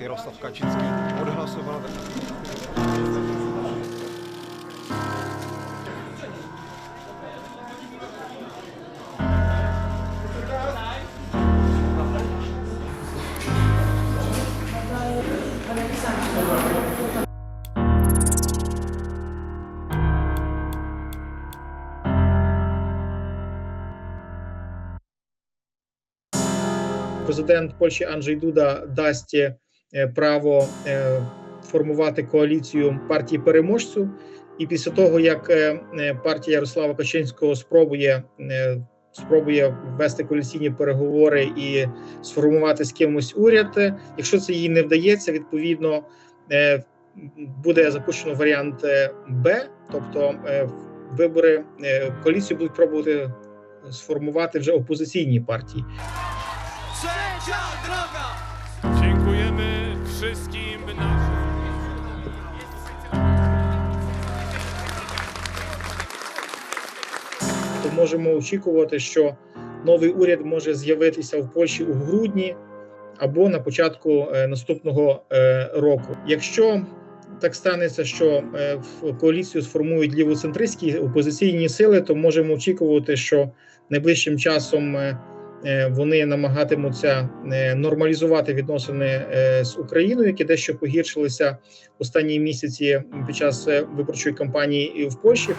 Jaroslav Kačinský odhlasoval. президент Польщі Анджей Дуда дасть е, право е, формувати коаліцію партії переможцю. І після того, як е, е, партія Ярослава Качинського спробує е, спробує ввести коаліційні переговори і сформувати з кимось уряд, е, якщо це їй не вдається, відповідно е, буде запущено варіант е, Б, тобто е, вибори е, коаліцію будуть пробувати сформувати вже опозиційні партії. Trzecia droga! Wszystkim naszym. можемо очікувати, що новий уряд може з'явитися в Польщі у грудні або на початку наступного року. Якщо так станеться, що в коаліцію сформують лівоцентристські опозиційні сили, то можемо очікувати, що найближчим часом вони намагатимуться е, нормалізувати відносини е, з Україною, які дещо погіршилися останні місяці під час е, виборчої кампанії і в Польщі.